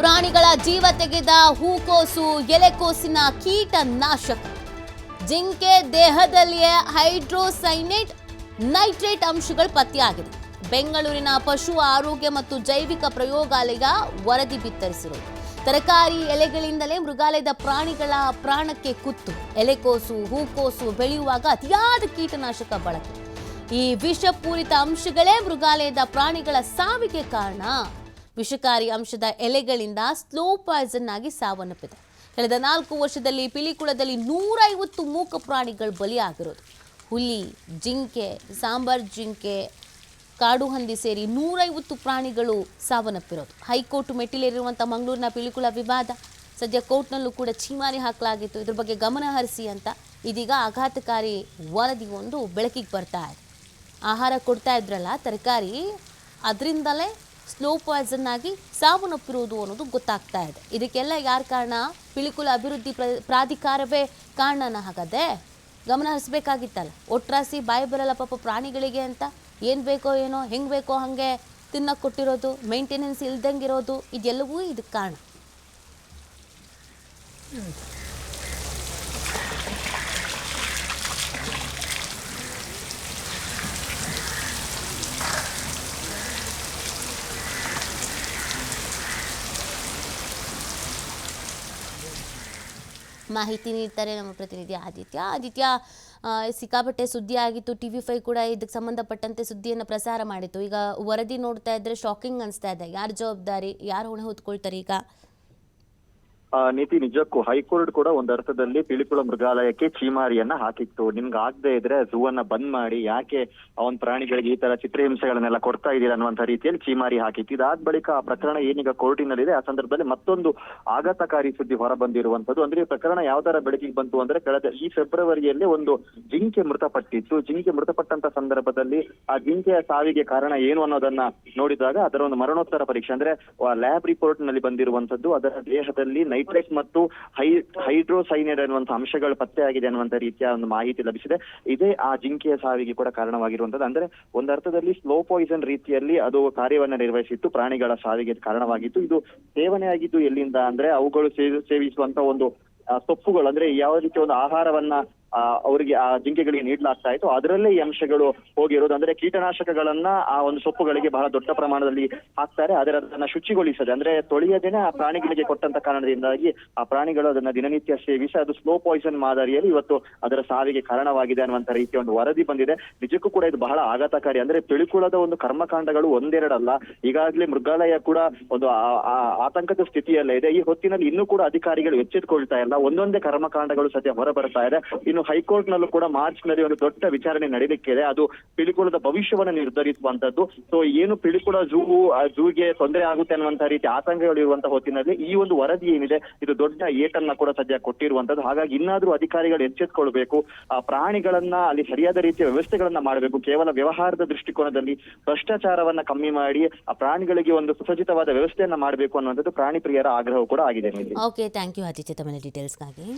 ಪ್ರಾಣಿಗಳ ಜೀವ ತೆಗೆದ ಹೂಕೋಸು, ಎಲೆಕೋಸಿನ ಕೀಟನಾಶಕ. ಜಿಂಕೆ ದೇಹದಲ್ಲಿಯೇ ಹೈಡ್ರೋಸೈನೇಟ್ ನೈಟ್ರೇಟ್ ಅಂಶಗಳು ಪತ್ತೆಯಾಗಿದೆ ಬೆಂಗಳೂರಿನ ಪಶು ಆರೋಗ್ಯ ಮತ್ತು ಜೈವಿಕ ಪ್ರಯೋಗಾಲಯ ವರದಿ ಬಿತ್ತರಿಸಿರುವುದು ತರಕಾರಿ ಎಲೆಗಳಿಂದಲೇ ಮೃಗಾಲಯದ ಪ್ರಾಣಿಗಳ ಪ್ರಾಣಕ್ಕೆ ಕುತ್ತು. ಎಲೆಕೋಸು, ಹೂಕೋಸು ಬೆಳೆಯುವಾಗ ಅತಿಯಾದ ಕೀಟನಾಶಕ ಬಳಕೆ. ಈ ವಿಷಪೂರಿತ ಅಂಶಗಳೇ ಮೃಗಾಲಯದ ಪ್ರಾಣಿಗಳ ಸಾವಿಗೆ ಕಾರಣ. ವಿಷಕಾರಿ ಅಂಶದ ಎಲೆಗಳಿಂದ ಸ್ಲೋ ಪಾಯ್ಸನ್ ಆಗಿ ಸಾವನ್ನಪ್ಪಿದೆ. ಕಳೆದ ನಾಲ್ಕು ವರ್ಷದಲ್ಲಿ ಪಿಲಿಕುಳದಲ್ಲಿ ನೂರೈವತ್ತು ಮೂಕ ಪ್ರಾಣಿಗಳು ಬಲಿಯಾಗಿರೋದು. ಹುಲಿ, ಜಿಂಕೆ, ಸಾಂಬಾರ್ ಜಿಂಕೆ, ಕಾಡು ಹಂದಿ ಸೇರಿ ನೂರೈವತ್ತು ಪ್ರಾಣಿಗಳು ಸಾವನ್ನಪ್ಪಿರೋದು. ಹೈಕೋರ್ಟ್ ಮೆಟ್ಟಿಲೇರಿರುವಂಥ ಮಂಗಳೂರಿನ ಪಿಲಿಕುಳ ವಿವಾದ. ಸದ್ಯ ಕೋರ್ಟ್ನಲ್ಲೂ ಕೂಡ ಚೀಮಾರಿ ಹಾಕಲಾಗಿತ್ತು. ಇದ್ರ ಬಗ್ಗೆ ಗಮನ ಹರಿಸಿ ಅಂತ ಇದೀಗ ಆಘಾತಕಾರಿ ವರದಿ ಒಂದು ಬೆಳಕಿಗೆ ಬರ್ತಾ ಇದೆ. ಆಹಾರ ಕೊಡ್ತಾ ಇದ್ರಲ್ಲ ತರಕಾರಿ, ಅದರಿಂದಲೇ ಸ್ಲೋ ಪಾಯ್ಸನ್ ಆಗಿ ಸಾವನ್ನಪ್ಪಿರುವುದು ಅನ್ನೋದು ಗೊತ್ತಾಗ್ತಾ ಇದೆ. ಇದಕ್ಕೆಲ್ಲ ಯಾರ ಕಾರಣ? ಪಿಲಿಕುಳ ಅಭಿವೃದ್ಧಿ ಪ್ರ- ಪ್ರಾಧಿಕಾರವೇ ಕಾರಣನ ಹಾಗಾದ್ರೆ? ಗಮನ ಹರಿಸ್ಬೇಕಾಗಿತ್ತಲ್ಲ. ಒಟ್ರಾಸಿ ಬಾಯಿ ಬರಲ್ಲ ಪಾಪ ಪ್ರಾಣಿಗಳಿಗೆ ಅಂತ. ಏನು ಬೇಕೋ ಏನೋ, ಹೆಂಗೆ ಬೇಕೋ ಹಾಗೆ ತಿನ್ನಕ್ಕೆ ಕೊಟ್ಟಿರೋದು ಮೇಂಟೆನೆನ್ಸ್ ಇಲ್ದಂಗಿರೋದು ಇದೆಲ್ಲವೂ ಇದಕ್ಕೆ ಕಾರಣ. ಮಾಹಿತಿ ನೀಡ್ತಾರೆ ನಮ್ಮ ಪ್ರತಿನಿಧಿ ಆದಿತ್ಯ. ಆದಿತ್ಯ ಸಿಕ್ಕಾಪಟ್ಟೆ ಸುದ್ದಿ ಆಗಿತ್ತು. ಟಿ ವಿ ಫೈ ಕೂಡ ಇದಕ್ಕೆ ಸಂಬಂಧಪಟ್ಟಂತೆ ಸುದ್ದಿಯನ್ನು ಪ್ರಸಾರ ಮಾಡಿತ್ತು. ಈಗ ವರದಿ ನೋಡ್ತಾ ಇದ್ರೆ ಶಾಕಿಂಗ್ ಅನಿಸ್ತಾ ಇದೆ. ಯಾರ ಜವಾಬ್ದಾರಿ, ಯಾರು ಹೊಣೆ ಹೊತ್ಕೊಳ್ತಾರೆ ಈಗ? ನೀತಿ ನಿಜಕ್ಕೂ ಹೈಕೋರ್ಟ್ ಕೂಡ ಒಂದ್ ಅರ್ಥದಲ್ಲಿ ಪಿಲಿಕುಳ ಮೃಗಾಲಯಕ್ಕೆ ಚೀಮಾರಿಯನ್ನ ಹಾಕಿತ್ತು. ನಿಮ್ಗೆ ಆಗದೆ ಇದ್ರೆ ಝೂ ಅನ್ನ ಬಂದ್ ಮಾಡಿ ಯಾಕೆ ಅವನ್ ಪ್ರಾಣಿಗಳಿಗೆ ಈ ತರ ಚಿತ್ರಹಿಂಸೆಗಳನ್ನೆಲ್ಲ ಕೊಡ್ತಾ ಇದೀರ ಅನ್ನುವಂತ ರೀತಿಯಲ್ಲಿ ಚೀಮಾರಿ ಹಾಕಿತ್ತು. ಇದಾದ ಬಳಿಕ ಆ ಪ್ರಕರಣ ಏನೀಗ ಕೋರ್ಟಿನಲ್ಲಿದೆ, ಆ ಸಂದರ್ಭದಲ್ಲಿ ಮತ್ತೊಂದು ಆಘಾತಕಾರಿ ಸುದ್ದಿ ಹೊರ ಬಂದಿರುವಂತದ್ದು ಅಂದ್ರೆ ಈ ಪ್ರಕರಣ ಯಾವ ತರ ಬೆಳಕಿಗೆ ಬಂತು ಅಂದ್ರೆ ಕಳೆದ ಈ ಫೆಬ್ರವರಿಯಲ್ಲಿ ಒಂದು ಜಿಂಕೆ ಮೃತಪಟ್ಟಿತ್ತು. ಜಿಂಕೆ ಮೃತಪಟ್ಟಂತ ಸಂದರ್ಭದಲ್ಲಿ ಆ ಜಿಂಕೆಯ ಸಾವಿಗೆ ಕಾರಣ ಏನು ಅನ್ನೋದನ್ನ ನೋಡಿದಾಗ ಅದರ ಒಂದು ಮರಣೋತ್ತರ ಪರೀಕ್ಷೆ. ಅಂದ್ರೆ ಲ್ಯಾಬ್ ರಿಪೋರ್ಟ್ನಲ್ಲಿ ಬಂದಿರುವಂತದ್ದು ಅದರ ದೇಹದಲ್ಲಿ ನೈಟ್ರೇಟ್ ಮತ್ತು ಹೈ, ಹೈಡ್ರೋಸೈನೈಡ್ ಅನ್ನುವಂತ ಅಂಶಗಳು ಪತ್ತೆಯಾಗಿದೆ ಅನ್ನುವಂತ ರೀತಿಯ ಒಂದು ಮಾಹಿತಿ ಲಭಿಸಿದೆ. ಇದೇ ಆ ಜಿಂಕೆಯ ಸಾವಿಗೆ ಕೂಡ ಕಾರಣವಾಗಿರುವಂತದ್ದು ಅಂದ್ರೆ ಒಂದರ್ಥದಲ್ಲಿ ಸ್ಲೋ ಪಾಯ್ಸನ್ ರೀತಿಯಲ್ಲಿ ಅದು ಕಾರ್ಯವನ್ನ ನಿರ್ವಹಿಸಿತ್ತು, ಪ್ರಾಣಿಗಳ ಸಾವಿಗೆ ಕಾರಣವಾಗಿತ್ತು. ಇದು ಸೇವನೆಯಾಗಿದ್ದು ಎಲ್ಲಿಂದ ಅಂದ್ರೆ ಅವುಗಳು ಸೇವಿ- ಸೇವಿಸುವಂತ ಒಂದು ಸೊಪ್ಪುಗಳು. ಅಂದ್ರೆ ಯಾವ ರೀತಿಯ ಒಂದು ಆಹಾರವನ್ನ ಅವರಿಗೆ ಆ ಜಿಂಕೆಗಳಿಗೆ ನೀಡಲಾಗ್ತಾ ಇತ್ತು. ಅದರಲ್ಲೇ ಈ ಅಂಶಗಳು ಹೋಗಿರೋದು. ಅಂದ್ರೆ ಕೀಟನಾಶಕಗಳನ್ನ ಆ ಒಂದು ಸೊಪ್ಪುಗಳಿಗೆ ಬಹಳ ದೊಡ್ಡ ಪ್ರಮಾಣದಲ್ಲಿ ಹಾಕ್ತಾರೆ. ಆದರೆ ಅದನ್ನ ಶುಚಿಗೊಳಿಸದೆ, ಅಂದ್ರೆ ತೊಳೆಯದೇನೆ ಆ ಪ್ರಾಣಿಗಳಿಗೆ ಕೊಟ್ಟಂತ ಕಾರಣದಿಂದಾಗಿ ಆ ಪ್ರಾಣಿಗಳು ಅದನ್ನ ದಿನನಿತ್ಯ ಸೇವಿಸಿ ಅದು ಸ್ಲೋ ಪಾಯ್ಸನ್ ಮಾದರಿಯಲ್ಲಿ ಇವತ್ತು ಅದರ ಸಾವಿಗೆ ಕಾರಣವಾಗಿದೆ ಅನ್ನುವಂತ ರೀತಿಯ ಒಂದು ವರದಿ ಬಂದಿದೆ. ನಿಜಕ್ಕೂ ಕೂಡ ಇದು ಬಹಳ ಆಘಾತಕಾರಿ. ಅಂದ್ರೆ ತಿಳಿಕುಳದ ಒಂದು ಕರ್ಮಕಾಂಡಗಳು ಒಂದೆರಡಲ್ಲ. ಈಗಾಗಲೇ ಮೃಗಾಲಯ ಕೂಡ ಒಂದು ಆತಂಕದ ಸ್ಥಿತಿಯಲ್ಲೇ ಇದೆ. ಈ ಹೊತ್ತಿನಲ್ಲಿ ಇನ್ನೂ ಕೂಡ ಅಧಿಕಾರಿಗಳು ಎಚ್ಚೆತ್ತುಕೊಳ್ತಾ ಇಲ್ಲ. ಒಂದೊಂದೇ ಕರ್ಮಕಾಂಡಗಳು ಸದ್ಯ ಹೊರ ಬರ್ತಾ ಇದೆ ಇನ್ನು ಹೈಕೋರ್ಟ್ ನಲ್ಲೂ ಕೂಡ ಮಾರ್ಚ್ನಲ್ಲಿ ಒಂದು ದೊಡ್ಡ ವಿಚಾರಣೆ ನಡೀಲಿಕ್ಕಿದೆ ಅದು ಪಿಲಿಕುಳದ ಭವಿಷ್ಯವನ್ನು ನಿರ್ಧರಿಸುವಂತದ್ದು. ಸೊ ಏನು ಪಿಲಿಕುಳ ಜೂ ಜೂಗೆ ತೊಂದರೆ ಆಗುತ್ತೆ ಅನ್ನುವಂತಹ ರೀತಿ ಆತಂಕಗಳು ಇರುವಂತಹ ಹೊತ್ತಿನಲ್ಲಿ ಈ ಒಂದು ವರದಿ ಏನಿದೆ, ಇದು ದೊಡ್ಡ ಏಟನ್ನ ಕೂಡ ಸದ್ಯ ಕೊಟ್ಟಿರುವಂತದ್ದು. ಹಾಗಾಗಿ ಇನ್ನಾದ್ರೂ ಅಧಿಕಾರಿಗಳು ಎಚ್ಚೆತ್ಕೊಳ್ಬೇಕು. ಆ ಪ್ರಾಣಿಗಳನ್ನ ಅಲ್ಲಿ ಸರಿಯಾದ ರೀತಿಯ ವ್ಯವಸ್ಥೆಗಳನ್ನ ಮಾಡಬೇಕು. ಕೇವಲ ವ್ಯವಹಾರದ ದೃಷ್ಟಿಕೋನದಲ್ಲಿ ಭ್ರಷ್ಟಾಚಾರವನ್ನ ಕಮ್ಮಿ ಮಾಡಿ, ಆ ಪ್ರಾಣಿಗಳಿಗೆ ಒಂದು ಸುಸಜ್ಜಿತವಾದ ವ್ಯವಸ್ಥೆಯನ್ನ ಮಾಡಬೇಕು ಅನ್ನುವಂಥದ್ದು ಪ್ರಾಣಿ ಪ್ರಿಯರ ಆಗ್ರಹ ಕೂಡ ಆಗಿದೆ. ಓಕೆ ಥ್ಯಾಂಕ್ ಯು ಅತಿಥಿ ತಮ್ಮ ಡೀಟೇಲ್ಸ್ಗಾಗಿ